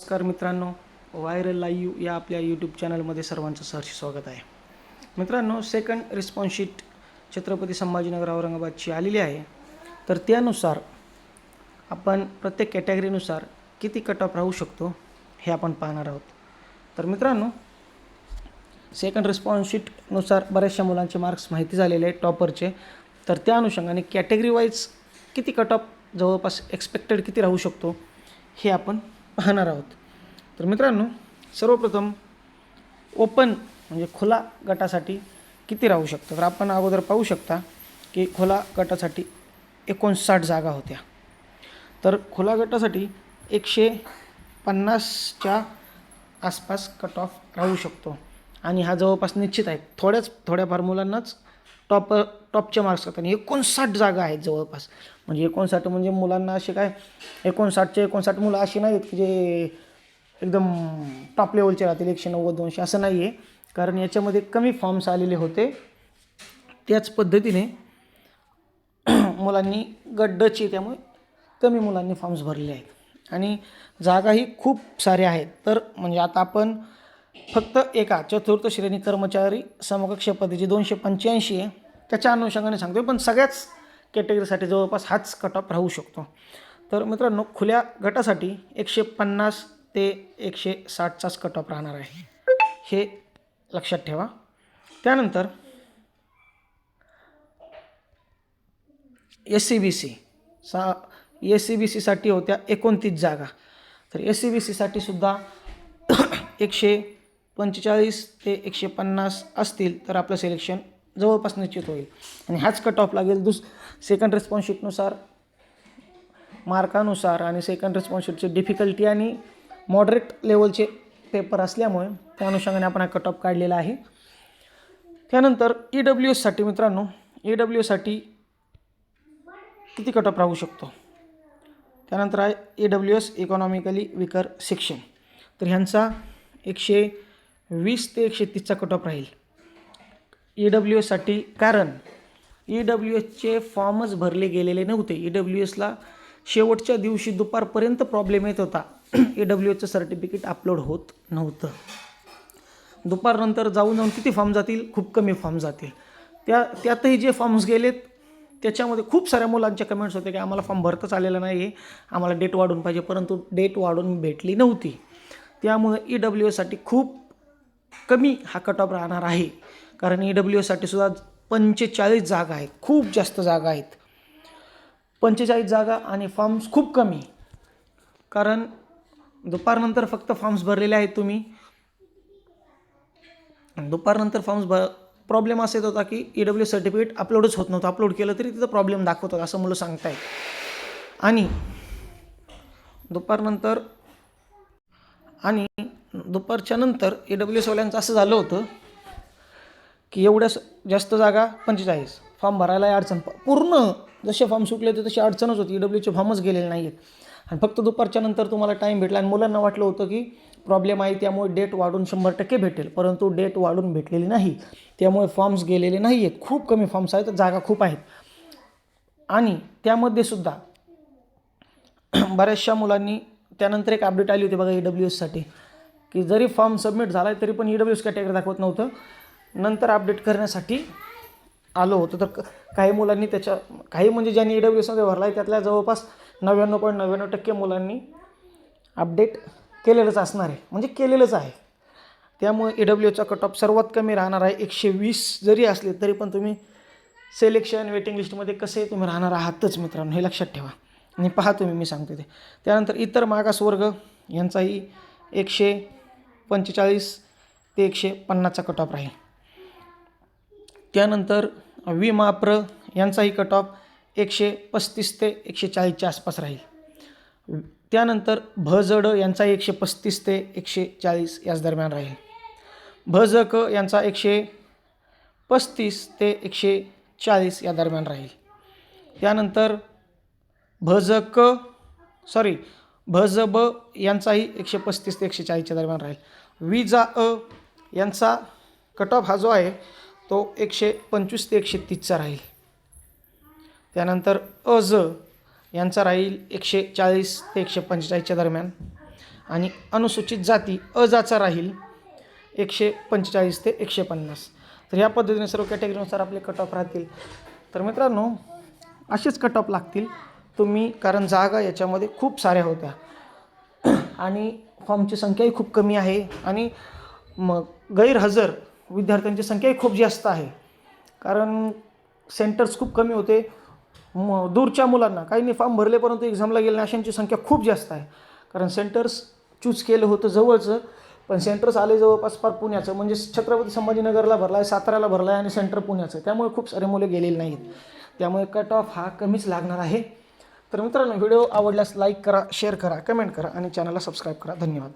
नमस्कार मित्रांनो viral live या आपल्या यूट्यूब चॅनलमध्ये सर्वांचं सहर्ष स्वागत आहे. मित्रांनो second response sheet Chhatrapati Sambhajinagar औरंगाबादची आलेली आहे. तर त्यानुसार आपण प्रत्येक कॅटेगरीनुसार किती कट ऑफ राहू शकतो हे आपण पाहणार आहोत. तर मित्रांनो सेकंड रिस्पॉन्सशीटनुसार बऱ्याचशा मुलांचे मार्क्स माहिती झालेले आहेत टॉपरचे तर त्या अनुषंगाने कॅटेगरी वाईज किती कट ऑफ जवळपास एक्सपेक्टेड किती राहू शकतो हे आपण पाहणार आहोत. तर मित्रांनो सर्वप्रथम ओपन म्हणजे खुला गटासाठी किती राहू शकतं? तर आपण अगोदर पाहू शकता की खुला गटासाठी एकोणसाठ जागा होत्या. तर खुला गटासाठी एकशे पन्नासच्या आसपास कट ऑफ राहू शकतो. आणि हा जवळपास निश्चित आहे. थोड्याच थोड्या मुलांनाच टॉप टॉपचे मार्क्स करतात आणि एकोणसाठ जागा आहेत जवळपास. म्हणजे एकोणसाठ म्हणजे मुलांना असे काय एकोणसाठचे एकोणसाठ मुलं अशी नाहीत की जे एकदम टॉप लेवलचे राहतील एकशे नव्वद दोनशे असं नाही आहे कारण याच्यामध्ये कमी फॉर्म्स आलेले होते. त्याच पद्धतीने मुलांनी गड्डची त्यामुळे कमी मुलांनी फॉर्म्स भरले आहेत. आणि जागाही खूप साऱ्या आहेत. तर म्हणजे आता आपण फक्त एका चतुर्थ श्रेणी कर्मचारी समकक्ष पदाची दोनशे पंच्याऐंशी आहे. त्याच्या अनुषंगाने सांगतो पण सगळ्याच कॅटेगरीसाठी जवळपास हाच कट ऑफ राहू शकतो. तर मित्रांनो खुल्या गटासाठी एकशे पन्नास ते एकशे साठचाच कट ऑफ राहणार आहे. हे लक्षात ठेवा. त्यानंतर एस सी बी सी सा एस सी बी सीसाठी होत्या एकोणतीस जागा. तर एस सी बी सीसाठी सुद्धा एकशे पंचेचाळीस ते एकशे पन्नास असतील तर आपलं सिलेक्शन जवळपास निश्चित होईल. आणि हाच कट ऑफ लागेल दुस सेकंड रिस्पॉन्सशीटनुसार मार्कानुसार आणि सेकंड रिस्पॉन्सशीटची डिफिकल्टी आणि मॉडरेट लेवलचे पेपर असल्यामुळे त्या अनुषंगाने आपण हा कट ऑफ काढलेला आहे. त्यानंतर ई डब्ल्यू एससाठी मित्रांनो ई डब्ल्यू एससाठी किती कट ऑफ राहू शकतो? त्यानंतर आहे E W S economically weaker section तर ह्यांचा एकशे वीस ते एकशे तीसचा कट ऑफ राहील ई डब्ल्यू एससाठी कारण ई डब्ल्यू एसचे फॉर्मच भरले गेलेले नव्हते. ई डब्ल्यू एसला शेवटच्या दिवशी दुपारपर्यंत प्रॉब्लेम येत होता. ई डब्ल्यू एसचं सर्टिफिकेट अपलोड होत नव्हतं. दुपारनंतर जाऊन जाऊन किती फॉर्म जातील? खूप कमी फॉर्म जातील. त्या त्यातही जे फॉर्म्स गेलेत त्याच्यामध्ये खूप साऱ्या मुलांच्या कमेंट्स होते की आम्हाला फॉर्म भरताच आलेला नाही आहे आम्हाला डेट वाढून पाहिजे परंतु डेट वाढून भेटली नव्हती. त्यामुळे ई डब्ल्यू एससाठी खूप कमी हा कट ऑफ राहणार आहे. कारण ई डब्ल्यू एससाठी सुद्धा पंचेचाळीस जागा आहेत. खूप जास्त जागा आहेत. पंचेचाळीस जागा आणि फॉर्म्स खूप कमी. कारण दुपारनंतर फक्त फॉर्म्स भरलेले आहेत तुम्ही. दुपारनंतर फॉर्म्स भर प्रॉब्लेम असा येत होता की ई डब्ल्यू सर्टिफिकेट अपलोडच होत नव्हतं. अपलोड केलं तरी तिथं प्रॉब्लेम दाखवतात असं मुलं सांगतायत. आणि दुपारनंतर आणि दुपारच्या नंतर ए डब्ल्यू एसवाल्यांचं असं झालं होतं की एवढ्या स- जास्त जागा पंचेचाळीस. फॉर्म भरायला अडचण. प- पूर्ण जसे फॉर्म सुटले होते तशी अडचणच होती. ई डब्ल्यूचे फॉर्मच गेलेले नाही आहेत आणि फक्त दुपारच्या नंतर तुम्हाला टाईम भेटला आणि मुलांना वाटलं होतं की प्रॉब्लेम आहे त्यामुळे डेट वाढून शंभर टक्के भेटेल. परंतु डेट वाढून भेटलेली नाही. त्यामुळे फॉर्म्स गेलेले नाही आहेत खूप कमी फॉर्म्स आहेत. जागा खूप आहेत. आणि त्यामध्ये सुद्धा बऱ्याचशा मुलांनी त्यानंतर एक अपडेट आली होती बघा ई डब्ल्यू एससाठी की जरी फॉर्म सबमिट झाला आहे तरी पण ई डब्ल्यू एस कॅटेगरी दाखवत नव्हतं. नंतर अपडेट करण्यासाठी आलो होतो. तर क- काही मुलांनी त्याच्या काही म्हणजे ज्यांनी ई डब्ल्यू एसमध्ये भरला आहे त्यातल्या जवळपास नव्याण्णव पॉईंट नव्याण्णव टक्के मुलांनी अपडेट केलेलंच असणार आहे. म्हणजे केलेलंच आहे. त्यामुळे ई डब्ल्यू एचा कट ऑफ सर्वात कमी राहणार आहे. एकशे वीस जरी असले तरी पण तुम्ही सिलेक्शन वेटिंग लिस्टमध्ये कसे तुम्ही राहणार आहातच मित्रांनो हे लक्षात ठेवा. आणि पहा तुम्ही मी सांगतो ते त्यानंतर इतर मागासवर्ग यांचाही एकशे पंचेचाळीस ते एकशे पन्नासचा कट ऑफ राहील. त्यानंतर विमाप्र यांचाही कट ऑफ एकशे पस्तीस ते एकशे चाळीसच्या आसपास राहील. त्यानंतर भजड यांचा एकशे पस्तीस ते एकशे चाळीस याच दरम्यान राहील. भजक यांचा एकशे पस्तीस ते एकशे चाळीस या दरम्यान राहील. त्यानंतर भजक सॉरी भजब यांचाही एकशे पस्तीस ते एकशे चाळीसच्या दरम्यान राहील. विजा अ यांचा कट ऑफ हा जो आहे तो एकशे पंचवीस ते एकशे तीसचा राहील. त्यानंतर अ ज यांचा राहील एकशे चाळीस ते एकशे पंचेचाळीसच्या दरम्यान. आणि अनुसूचित जाती अजाचा राहील एकशे पंचेचाळीस ते एकशे पन्नास. तर ह्या पद्धतीने सर्व कॅटेगरीनुसार आपले कट ऑफ राहतील. तर मित्रांनो असेच कट ऑफ लागतील. तुम्ही कारण जागा याच्यामध्ये खूप साऱ्या होत्या. आणि फॉर्मची संख्याही खूप कमी आहे आणि मग गैरहजर विद्यार्थ्यांची संख्याही खूप जास्त आहे. कारण सेंटर्स खूप कमी होते. म दूरच्या मुलांना काहींनी फॉर्म भरले परंतु एक्झामला गेले अशांची संख्या खूप जास्त आहे. कारण सेंटर्स चूज केलं होतं जवळचं पण सेंटर्स आले जवळपास फार पुण्याचं. म्हणजे छत्रपती संभाजीनगरला भरला आहे साताऱ्याला भरला आहे आणि सेंटर पुण्याचं. त्यामुळे खूप सारे मुलं गेलेले नाहीत. त्यामुळे कट ऑफ हा कमीच लागणार आहे. तर मित्रांनो व्हिडिओ आवडल्यास लाईक करा शेअर करा कमेंट करा आणि चॅनलला सबस्क्राईब करा. धन्यवाद.